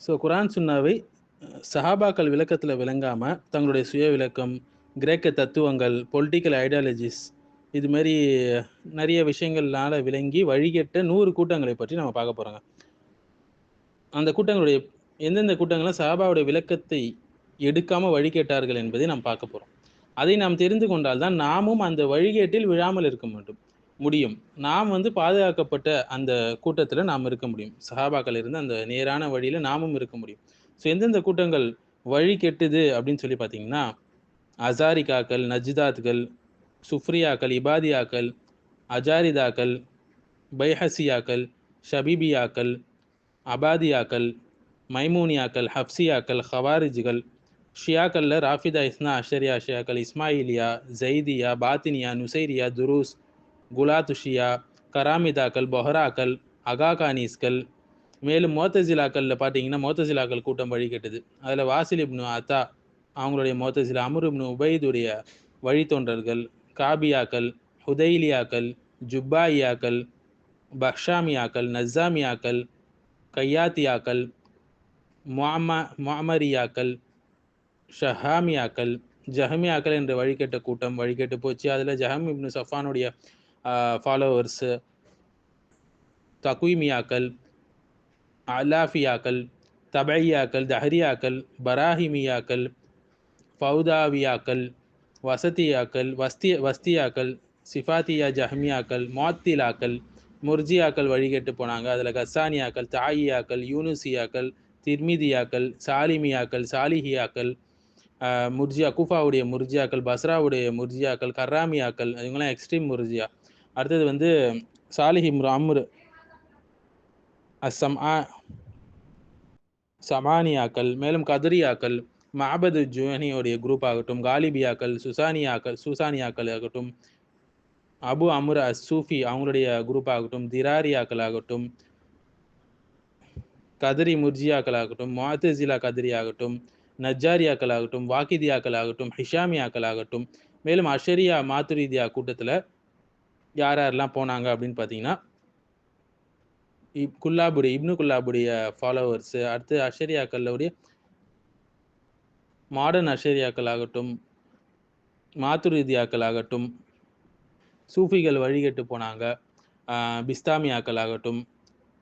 So குரான் சுன்னாவை சஹாபாக்கள் விளக்கத்தில் விளங்காமல் தங்களுடைய சுய விளக்கம் கிரேக்க தத்துவங்கள் பொலிட்டிக்கல் ஐடியாலஜிஸ் இது மாதிரி நிறைய விஷயங்கள்னால விளங்கி வழிகட்ட நூறு கூட்டங்களை பற்றி நம்ம பார்க்க போகிறோங்க அந்த கூட்டங்களுடைய எந்தெந்த கூட்டங்களும் சஹாபாவுடைய விளக்கத்தை எடுக்காமல் வழிகேட்டார்கள் என்பதை நாம் பார்க்க போகிறோம் அதை நாம் தெரிந்து கொண்டால் தான் நாமும் அந்த வழிகேட்டில் விழாமல் இருக்க மாட்டோம் முடியும். நாம் வந்து பாதுகாக்கப்பட்ட அந்த கூட்டத்தில் நாம் இருக்க முடியும். சஹாபாக்கள் இருந்து அந்த நேரான வழியில் நாமும் இருக்க முடியும். ஸோ எந்தெந்த கூட்டங்கள் வழி கெட்டுது அப்படின்னு சொல்லி பார்த்தீங்கன்னா அசாரிகாக்கள் நஜிதாத்கள் சுஃப்ரியாக்கள் இபாதியாக்கள் அஜாரிதாக்கள் பைஹசியாக்கள் ஷபீபியாக்கள் அபாதியாக்கள் மைமூனியாக்கள் ஹப்சியாக்கள் ஹவாரிஜ்கள் ஷியாக்களில் ராஃபிதா இஸ்னா அஷரியா ஷியாக்கள் இஸ்மாயிலியா ஜெய்தியா பாத்தினியா நுசைரியா துருஸ் குலாத்துஷியா கராமிதாக்கள் பொஹராக்கள் அகாகானீஸ்கள் மேலும் மோத்தசிலாக்களில் பார்த்தீங்கன்னா மோத்தசிலாக்கள் கூட்டம் வழிகட்டுது அதில் வாசில் இப்னு அத்தா அவங்களுடைய மோத்தசிலா அமர் இப்னு உபைதுடைய வழித்தோன்றர்கள் காபியாக்கள் ஹுதைலியாக்கள் ஜுப்பாயியாக்கள் பக்ஷாமியாக்கள் நஸ்ஸாமியாக்கள் கையாத்தியாக்கள் மாமா மாமரியாக்கள் ஷஹாமியாக்கள் ஜஹமியாக்கள் என்ற வழிகட்ட கூட்டம் வழிகட்டு போச்சு. அதில் ஜஹம் இப்னு சஃபானுடைய ஃபாலோவர்ஸு தகுய்மியாக்கள் அலாஃபியாக்கள் தபையாக்கள் தஹரியாக்கள் பராஹிமியாக்கள் ஃபவுதாவியாக்கள் வசதியாக்கள் வஸ்தி வஸ்தியாக்கள் சிஃபாத்தியா ஜஹ்மியாக்கள் மாத்திலாக்கள் முர்ஜியாக்கள் வழிகட்டு போனாங்க. அதில் கசானியாக்கள் தாயியாக்கள் யூனுசியாக்கள் திர்மிதியாக்கள் சாலிமியாக்கள் சாலிஹியாக்கள் முர்ஜியா குஃபாவுடைய முர்ஜியாக்கள் பஸ்ராவுடைய முர்ஜியாக்கள் கர்ராமியாக்கள் இவங்கெல்லாம் எக்ஸ்ட்ரீம் முர்ஜியா. அடுத்தது வந்து சாலிஹிம் அம்ரு அசம் சமானியாக்கள் மேலும் கதிரியாக்கள் மாபது ஜுவனியோடைய குரூப் ஆகட்டும் காலிபியாக்கள் சுசானியாக்கள் சுசானியாக்கள் ஆகட்டும் அபு அமுர் அஸ் சூஃபி அவங்களுடைய குரூப் ஆகட்டும் திராரியாக்கள் ஆகட்டும் கதிரி முர்ஜியாக்கள் ஆகட்டும் முஅத்தசிலா கதிரி ஆகட்டும் நஜாரியாக்கள் ஆகட்டும் வாக்கிதியாக்கள் ஆகட்டும் ஹிஷாமியாக்கள் ஆகட்டும் மேலும் அஷரியா மாத்துரிதியா கூட்டத்தில் யார் யாரெல்லாம் போனாங்க அப்படின்னு பார்த்தீங்கன்னா குல்லாபுரி இப்னு குல்லாபுடைய ஃபாலோவர்ஸு அடுத்து அஷரியாக்களுடைய மாடர்ன் அஷரியாக்கள் ஆகட்டும் மாத்துரிதியாக்கள் ஆகட்டும் சூஃபிகள் வழிகட்டு போனாங்க பிஸ்தாமியாக்கள் ஆகட்டும்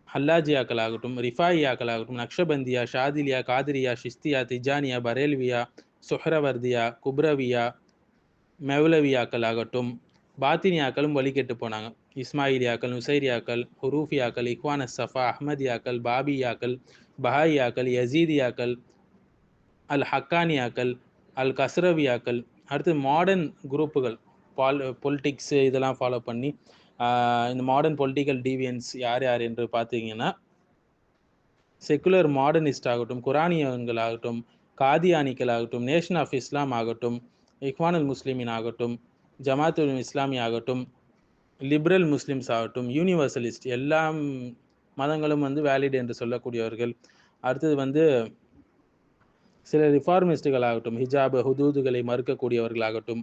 ஹல்லாஜியாக்கள் ஆகட்டும் ரிஃபாயியாக்கள் ஆகட்டும் நக்ஷபந்தியா ஷாதிலியா காதிரியா ஷிஸ்தியா திஜானியா பரேல்வியா சுஹரவர்தியா குப்ரவியா மெவ்லவியாக்கள் ஆகட்டும் பாத்தினியாக்களும் வழிகெட்டு போனாங்க. இஸ்மாயிலியாக்கள் நுசைரியாக்கள் ஹுரூஃபியாக்கள் இக்வான சஃபா அஹ்மதியாக்கள் பாபியாக்கள் பஹாயியாக்கள் யசீதியாக்கள் அல் ஹக்கானியாக்கள் அல் கஸ்ரவியாக்கள் அடுத்து மாடர்ன் குரூப்புகள் பால் பொலிட்டிக்ஸ் இதெல்லாம் ஃபாலோ பண்ணி இந்த மாடர்ன் பொலிட்டிக்கல் டீவியன்ஸ் யார் யார் என்று பார்த்தீங்கன்னா செக்குலர் மாடர்னிஸ்ட் ஆகட்டும் குரானியன்கள் ஆகட்டும் காதியானிக்கள் ஆகட்டும் நேஷன் ஆஃப் இஸ்லாம் ஆகட்டும் இக்வானுல் முஸ்லிமின் ஆகட்டும் ஜமாத்துல் இஸ்லாமி ஆகட்டும் லிபரல் முஸ்லிம்ஸ் ஆகட்டும் யூனிவர்சலிஸ்ட் எல்லா மதங்களும் வந்து வேலிட் என்று சொல்லக்கூடியவர்கள். அடுத்தது வந்து சில ரிஃபார்மிஸ்டுகள் ஆகட்டும் ஹிஜாப் ஹுதூதுகளை மறுக்கக்கூடியவர்களாகட்டும்